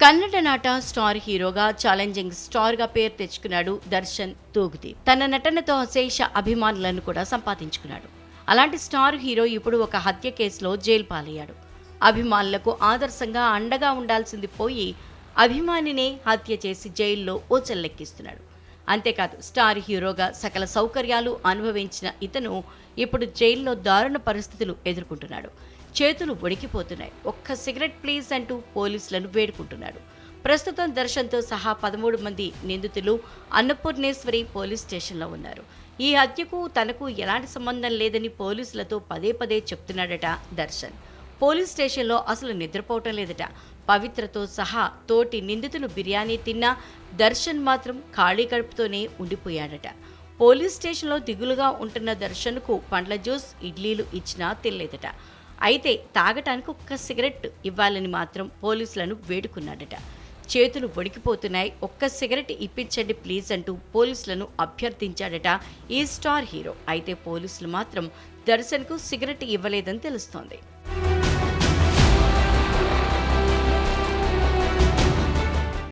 కన్నడ నాట స్టార్ హీరోగా ఛాలెంజింగ్ స్టార్గా పేరు తెచ్చుకున్నాడు దర్శన్ తూగుదీప్ తన నటనతో శేష అభిమానులను కూడా సంపాదించుకున్నాడు. అలాంటి స్టార్ హీరో ఇప్పుడు ఒక హత్య కేసులో జైలు పాలయ్యాడు. అభిమానులకు ఆదర్శంగా అండగా ఉండాల్సింది పోయి అభిమానినే హత్య చేసి జైల్లో ఓచల్లెక్కిస్తున్నాడు అంతేకాదు స్టార్ హీరోగా సకల సౌకర్యాలు అనుభవించిన ఇతను ఇప్పుడు జైల్లో దారుణ పరిస్థితులు ఎదుర్కొంటున్నాడు. చేతులు వణికిపోతున్నాయి ఒక్క సిగరెట్ ప్లీజ్ అంటూ పోలీసులను వేడుకుంటున్నాడు. ప్రస్తుతం దర్శన్తో సహా పదమూడు మంది నిందితులు అన్నపూర్ణేశ్వరి పోలీస్ స్టేషన్లో ఉన్నారు. ఈ హత్యకు తనకు ఎలాంటి సంబంధం లేదని పోలీసులతో పదే పదే చెప్తున్నాడట దర్శన్. పోలీస్ స్టేషన్లో అసలు నిద్రపోవటం లేదట. పవిత్రతో సహా తోటి నిందితులు బిర్యానీ తిన్నా దర్శన్ మాత్రం ఖాళీ కడుపుతోనే ఉండిపోయాడట. పోలీస్ స్టేషన్లో దిగులుగా ఉంటున్న దర్శన్కు పండ్ల జ్యూస్ ఇడ్లీలు ఇచ్చినా తినలేదట. అయితే తాగటానికి ఒక్క సిగరెట్ ఇవ్వాలని మాత్రం పోలీసులను వేడుకున్నాడట. చేతులు వడికిపోతున్నాయి ఒక్క సిగరెట్ ఇప్పించండి ప్లీజ్ అంటూ పోలీసులను అభ్యర్థించాడట ఈ స్టార్ హీరో. అయితే పోలీసులు మాత్రం దర్శన్కు సిగరెట్ ఇవ్వలేదని తెలుస్తోంది.